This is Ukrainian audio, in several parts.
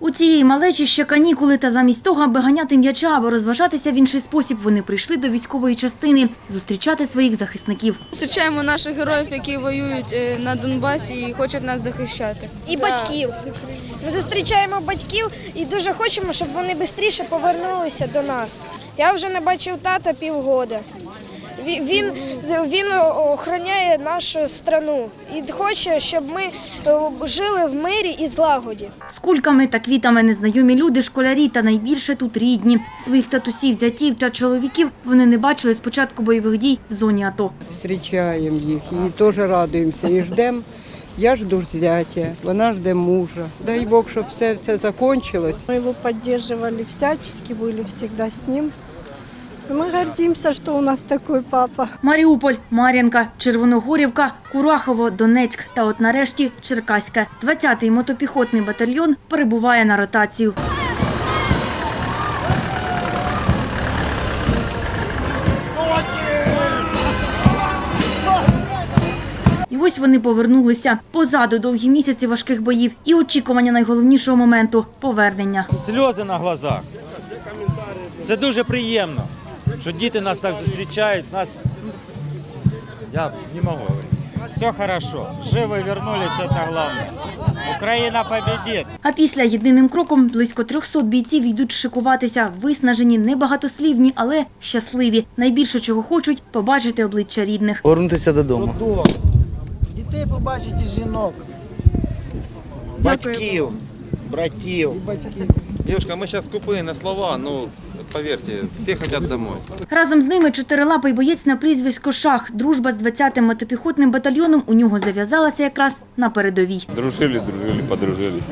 У цієї малечі ще канікули, та замість того, аби ганяти м'яча або розважатися в інший спосіб, вони прийшли до військової частини зустрічати своїх захисників. Зустрічаємо наших героїв, які воюють е, на Донбасі і хочуть нас захищати. і батьків. Ми зустрічаємо батьків і дуже хочемо, щоб вони швидше повернулися до нас. Я вже не бачив тата півгода. Ві- Він, він охороняє нашу страну і хоче, щоб ми е, жили в мирі і злагоді. З кульками та квітами незнайомі люди, школярі та найбільше тут рідні. Своїх татусів, зятів та чоловіків вони не бачили з початку бойових дій в зоні АТО. Зустрічаємо їх і теж радуємося. І ждемо. Я жду зятя, вона жде мужа. Дай Бог, щоб все все закінчилось. Мы его поддерживали всячески, были всегда с ним. И мы гордимся, что у нас такой папа. Маріуполь, Мар'янка, Червоногорівка, Курахово, Донецьк та от нарешті Черкаське. 20-й мотопіхотний батальйон перебуває на ротацію. І ось вони повернулися. Позаду довгі місяці важких боїв і очікування найголовнішого моменту повернення. сльози на глазах. Це дуже приємно, що діти нас так зустрічають. Нас я не можу говорити. Все хорошо. Живі вернулись, це головне. Україна победить. А після єдиним кроком близько 300 бійців йдуть шикуватися, виснажені, небагатослівні, але щасливі. Найбільше чого хочуть побачити обличчя рідних. Повернутися додому. Додому. Дітей побачить і жінок, Батьків, братів. і батьків. Девушка, мы сейчас скупые на слова, но поверьте, все хотят домой. Разом з ними чотирилапий боєць на прізвисько Шах. Дружба з 20-м мотопіхотним батальйоном у нього зав'язалася якраз на передовій. Дружили, дружили, подружились.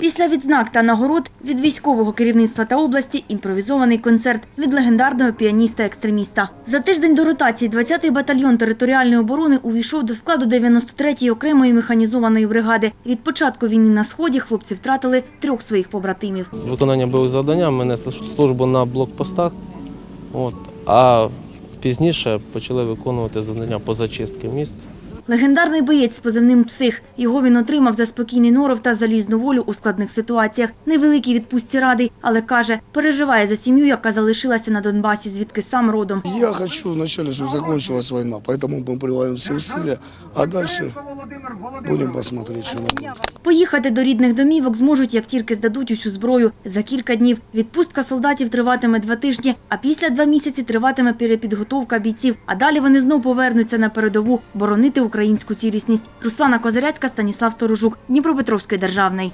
Після відзнак та нагород від військового керівництва та області імпровізований концерт від легендарного піаніста-екстреміста. За тиждень до ротації 20-й батальйон територіальної оборони увійшов до складу 93-ї окремої механізованої бригади. Від початку війни на сході хлопці втратили трьох своїх побратимів. виконання бойових завдань ми несли службу на блокпостах. От, а пізніше почали виконувати завдання по зачистки міст. Легендарний боєць з позивним псих. Його він отримав за спокійний норов та залізну волю у складних ситуаціях. Невеликій відпустці радий, але каже, переживає за сім'ю, яка залишилася на Донбасі, звідки сам родом. Я хочу вначале, чтобы закончилась война, поэтому мы прилагаем все усилия, а дальше будем посмотреть, що буде. Поїхати до рідних домівок зможуть, як тільки здадуть усю зброю. За кілька днів відпустка солдатів триватиме два тижні, а після два місяці триватиме перепідготовка бійців. А далі вони знов повернуться на передову боронити українську цілісність. Руслана Козиряцька, Станіслав Сторожук, Дніпропетровський державний.